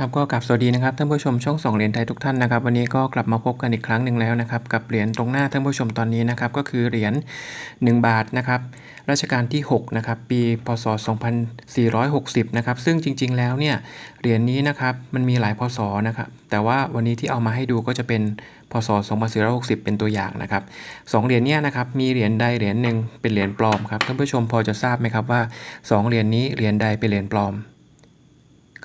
ครับก็กลับสวัสดีนะครับท่านผู้ชมช่องสองเหรียญไทยทุกท่านนะครับวันนี้ก็กลับมาพบกันอีกครั้งหนึ่งแล้วนะครับกับเหรียญตรงหน้าท่านผู้ชมตอนนี้นะครับก็คือเหรียญ1 บาทนะครับรัชกาลที่6นะครับปีพศ 2460นะครับซึ่งจริง ๆ แล้วเนี่ยเหรียญนี้นะครับมันมีหลายพศนะครับแต่ว่าวันนี้ที่เอามาให้ดูก็จะเป็นพศ 2460 เป็นตัวอย่างนะครับสองเหรียญเนี้ยนะครับมีเหรียญใดเหรียญหนึ่งเป็นเหรียญปลอมครับท่านผู้ชมพอจะทราบไหมครับว่าสองเหรียญนี้เหรียญใดเป็นเหรียญปลอม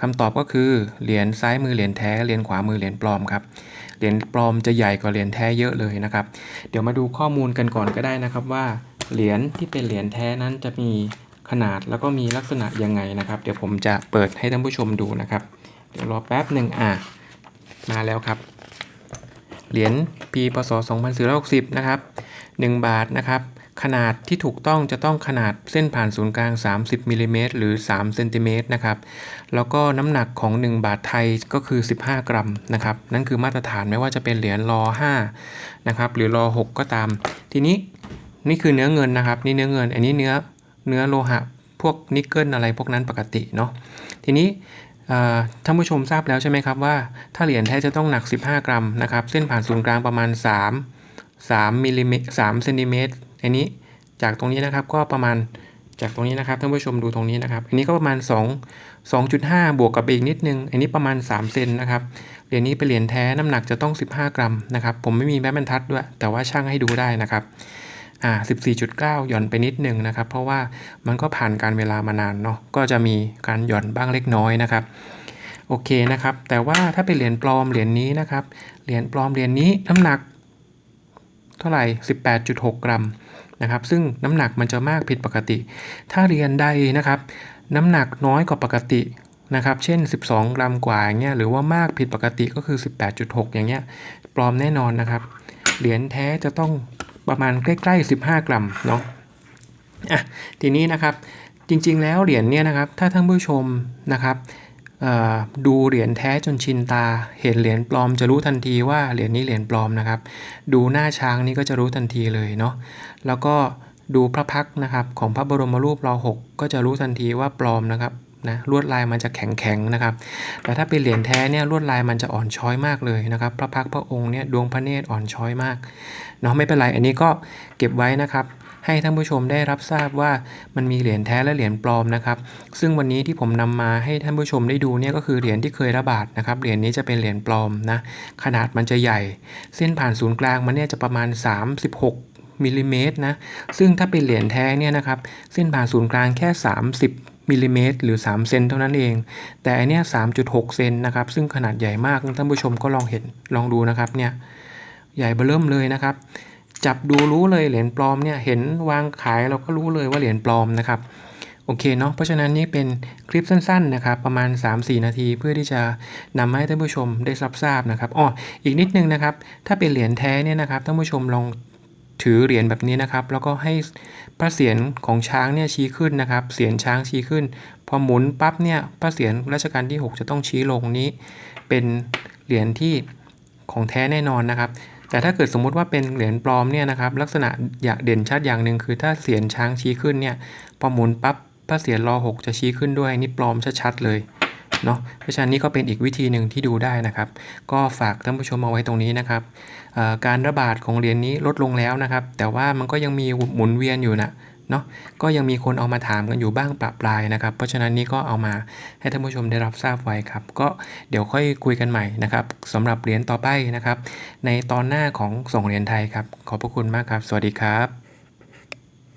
คำตอบก็คือเหรียญซ้ายมือเหรียญแท้เหรียญขวามือเหรียญปลอมครับเหรียญปลอมจะใหญ่กว่าเหรียญแท้เยอะเลยนะครับ เดี๋ยวมาดูข้อมูลกันก่อนก็ได้นะครับว่าเหรียญที่เป็นเหรียญแท้นั้นจะมีขนาดแล้วก็มีลักษณะยังไงนะครับ เดี๋ยวผมจะเปิดให้ท่านผู้ชมดูนะครับ เดี๋ยวรอแป๊บหนึ่งอะมาแล้วครับ เหรียญปีพศ2460 นะครับ 1 บาทนะครับ ขนาดที่ถูกต้องจะต้องขนาดเส้นผ่านศูนย์กลาง 30มิลลิเมตรหรือ3เซนติเมตรนะครับ แล้วก็น้ำหนักของ 1 บาทไทยก็คือ 15 กรัมนะครับ นั่นคือมาตรฐานไม่ว่าจะเป็นเหรียญรอ5นะครับหรือรอ6ก็ตาม ทีนี้นี่คือเนื้อเงินนะครับ นี่เนื้อเงิน อันนี้เนื้อเนื้อโลหะ พวกนิกเกิลอะไรพวกนั้นปกติเนาะ ทีนี้ท่านผู้ชมทราบแล้วใช่ไหมครับว่า ถ้าเหรียญแท้จะต้องหนัก 15 กรัมนะครับ เส้นผ่านศูนย์กลางประมาณ 3 3มิลลิเมตร3เซนติเมตร อันนี้จากตรงนี้นะครับก็ประมาณจากตรงนี้นะครับท่านผู้ชมดูตรงนี้นะครับ อันนี้ก็ประมาณ 2 2.5 บวกกับอีกนิดนึง อันนี้ประมาณ 3 เซนนะครับ เหรียญนี้เป็นเหรียญแท้น้ำหนักจะต้อง 15 กรัมนะครับ ผมไม่มีแม่บรรทัดด้วย แต่ว่าช่างให้ดูได้นะครับ อ่า 14.9 หย่อนไปนิดนึงนะครับ เพราะว่ามันก็ผ่านการเวลามานานเนาะ ก็จะมีการหย่อนบ้างเล็กน้อยนะครับ โอเคนะครับ แต่ว่าถ้าเป็นเหรียญปลอมเหรียญนี้นะครับ เหรียญปลอมเหรียญนี้น้ำหนัก เท่าไหร่ 18.6 กรัม นะครับ ซึ่งน้ำหนักมันจะมากผิดปกติ ถ้าเหรียญใดนะครับ น้ำหนักน้อยกว่าปกตินะครับ เช่น 12 กรัมกว่าอย่างเงี้ย หรือว่ามากผิดปกติก็คือ 18.6 อย่างเงี้ย ปลอมแน่นอนนะครับ เหรียญแท้จะต้องประมาณใกล้ๆ 15 กรัมเนาะ อะ ทีนี้นะครับ จริงๆ แล้วเหรียญเนี่ยนะครับ ถ้าท่านผู้ชมนะครับ ดูเหรียญแท้จนชินตา เห็นเหรียญปลอมจะรู้ทันทีว่าเหรียญนี้เหรียญปลอมนะครับ ดูหน้าช้างนี่ก็จะรู้ทันทีเลยเนาะ แล้วก็ดูพระพักนะครับของพระบรมรูปรอหกก็จะรู้ทันทีว่าปลอมนะครับนะลวดลายมันจะแข็งแข็งนะครับ แต่ถ้าเป็นเหรียญแท้เนี่ยลวดลายมันจะอ่อนช้อยมากเลยนะครับ พระพักพระองค์เนี่ยดวงพระเนตรอ่อนช้อยมากเนาะไม่เป็นไรอันนี้ก็เก็บไว้นะครับ ให้ท่านผู้ชมได้รับทราบว่ามันมีเหรียญแท้และเหรียญปลอมนะครับซึ่งวันนี้ที่ผมนำมาให้ท่านผู้ชมได้ดูเนี่ยก็คือเหรียญที่เคยระบาดนะครับเหรียญนี้จะเป็นเหรียญปลอมนะขนาดมันจะใหญ่ เส้นผ่านศูนย์กลางมันเนี่ยจะประมาณ 36มิลลิเมตรนะ ซึ่งถ้าเป็นเหรียญแท้เนี่ยนะครับ เส้นผ่านศูนย์กลางแค่ 30มิลลิเมตรหรือ 3 เซนเท่านั้นเอง แต่อันเนี้ย3.6 เซนนะครับ ซึ่งขนาดใหญ่มากท่านผู้ชมก็ลองเห็น ลองดูนะครับเนี่ย ใหญ่เบ้อเริ่มเลยนะครับ จับดูรู้เลยเหรียญปลอมเนี่ยเห็นวางขายเราก็รู้เลยว่าเหรียญปลอมนะครับโอเคเนาะเพราะฉะนั้นนี่เป็นคลิปสั้นๆนะครับประมาณ 3-4 นาทีเพื่อที่จะนำให้ท่านผู้ชมได้รับทราบนะครับอ๋ออีกนิดนึงนะครับ ถ้าเป็นเหรียญแท้เนี่ยนะครับท่านผู้ชมลองถือเหรียญแบบนี้นะครับ แล้วก็ให้พระเศียรของช้างเนี่ยชี้ขึ้นนะครับเสียรช้างชี้ขึ้น พอหมุนปั๊บเนี่ยพระเศียรรัชกาลที่ 6 จะต้องชี้ลงนี้ เป็นเหรียญที่ของแท้แน่นอนนะครับ แต่ถ้าเกิดสมมุติว่าเป็นเหรียญปลอมเนี่ยนะครับลักษณะอย่างเด่นชัดอย่างหนึ่งคือถ้าเสียนช้างชี้ขึ้นเนี่ยพอหมุนปั๊บพระเสียนรอ6จะชี้ขึ้นด้วยนี่ปลอมชัดๆเลยเนาะเพราะฉะนั้นนี่ก็เป็นอีกวิธีหนึ่งที่ดูได้นะครับ ก็ฝากท่านผู้ชมเอาไว้ตรงนี้นะครับการระบาดของเหรียญนนี้ลดลงแล้วนะครับ แต่ว่ามันก็ยังมีหมุนเวียนอยู่นะ เนาะก็ยังมีคนเอามาถามกันอยู่บ้างปรับปลายนะครับ เพราะฉะนั้นนี่ก็เอามาให้ท่านผู้ชมได้รับทราบไว้ครับ ก็เดี๋ยวค่อยคุยกันใหม่นะครับสำหรับเหรียญต่อไปนะครับ ในตอนหน้าของส่งเหรียญไทยครับ ขอบพระคุณมากครับ สวัสดีครับ